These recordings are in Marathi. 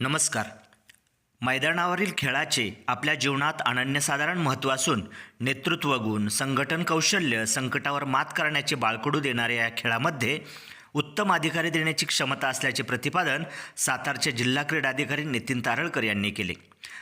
नमस्कार. मैदानावरील खेळाचे आपल्या जीवनात अनन्यसाधारण महत्त्व असून नेतृत्व गुण संघटन कौशल्य संकटावर मात करण्याचे बाळकडू देणाऱ्या या खेळामध्ये उत्तम अधिकारी देण्याची क्षमता असल्याचे प्रतिपादन सातारचे जिल्हा क्रीडा अधिकारी नितीन तारळकर यांनी केले.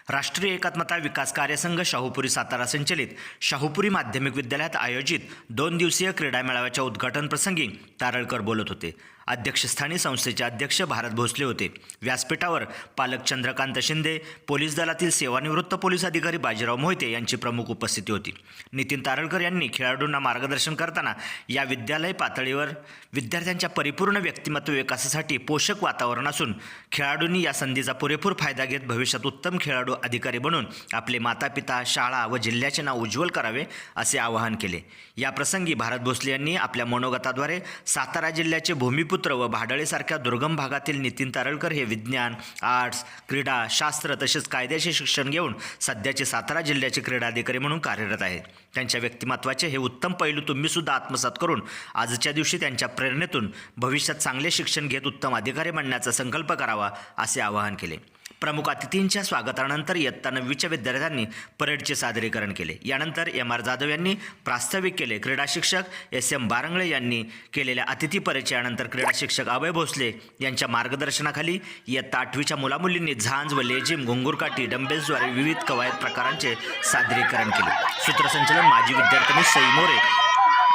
राष्ट्रीय एकात्मता विकास कार्यसंघ शाहूपुरी सातारा संचलित शाहूपुरी माध्यमिक विद्यालयात आयोजित दोन दिवसीय क्रीडा मेळाव्याच्या उद्घाटन प्रसंगी तारळकर बोलत होते. अध्यक्षस्थानी संस्थेचे अध्यक्ष भारत भोसले होते. व्यासपीठावर पालक चंद्रकांत शिंदे पोलीस दलातील सेवानिवृत्त पोलीस अधिकारी बाजीराव मोहिते यांची प्रमुख उपस्थिती होती. नितीन तारळकर यांनी खेळाडूंना मार्गदर्शन करताना या विद्यालय पातळीवर विद्यार्थ्यांच्या परिपूर्ण व्यक्तिमत्व विकासासाठी पोषक वातावरण असून खेळाडूंनी या संधीचा पुरेपूर फायदा घेत भविष्यात उत्तम खेळ खेळाडू अधिकारी बनून आपले मातापिता शाळा व जिल्ह्याचे नाव उज्ज्वल करावे असे आवाहन केले. या प्रसंगी भारत भोसले यांनी आपल्या मनोगताद्वारे सातारा जिल्ह्याचे भूमिपुत्र व भाडळेसारख्या दुर्गम भागातील नितीन तारळकर हे विज्ञान आर्ट्स क्रीडा शास्त्र तसेच कायद्याचे शिक्षण घेऊन सध्याचे सातारा जिल्ह्याचे क्रीडा अधिकारी म्हणून कार्यरत आहेत. त्यांच्या व्यक्तिमत्वाचे हे उत्तम पैलू तुम्हीसुद्धा आत्मसात करून आजच्या दिवशी त्यांच्या प्रेरणेतून भविष्यात चांगले शिक्षण घेत उत्तम अधिकारी बनण्याचा संकल्प करावा असे आवाहन केले. प्रमुख अतिथींच्या स्वागतानंतर इयत्ता नववीच्या विद्यार्थ्यांनी परेडचे सादरीकरण केले. यानंतर एम आर जाधव यांनी प्रास्ताविक केले. क्रीडा शिक्षक एस एम बारंगळे यांनी केलेल्या अतिथी परिचयानंतर क्रीडा शिक्षक अभय भोसले यांच्या मार्गदर्शनाखाली इयत्ता आठवीच्या मुलामुलींनी झांज व लेझिम घुंगुरकाठी डंबेल्सद्वारे विविध कवायत प्रकारांचे सादरीकरण केले. सूत्रसंचलन माजी विद्यार्थ्यांनी सई मोरे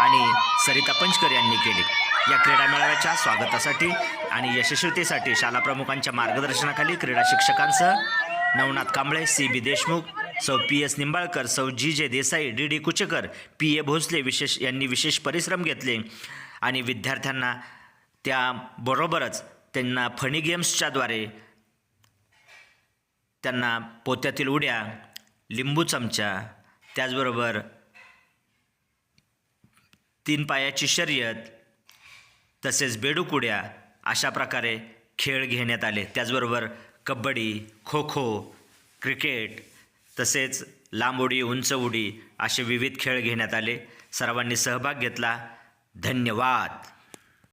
आणि सरिता पंचकर यांनी केले. या क्रीडा मेळाव्याच्या स्वागतासाठी आणि यशस्वीतेसाठी शाळा प्रमुखांच्या मार्गदर्शनाखाली क्रीडा शिक्षकांसह नवनाथ कांबळे सी बी देशमुख सौ पी एस निंबाळकर सौ G J Desai D D Kuchekar P A Bhosale विशेष यांनी विशेष परिश्रम घेतले. आणि विद्यार्थ्यांना त्याबरोबरच त्यांना फणी गेम्सच्याद्वारे त्यांना पोत्यातील उड्या लिंबू चमचा त्याचबरोबर तीन पायाची शर्यत तसेच बेडूकुड्या अशा प्रकारे खेळ घेण्यात आले. त्याचबरोबर कबड्डी खो खो क्रिकेट तसेच लांब उडी उंच उडी असे विविध खेळ घेण्यात आले. सर्वांनी सहभाग घेतला. धन्यवाद.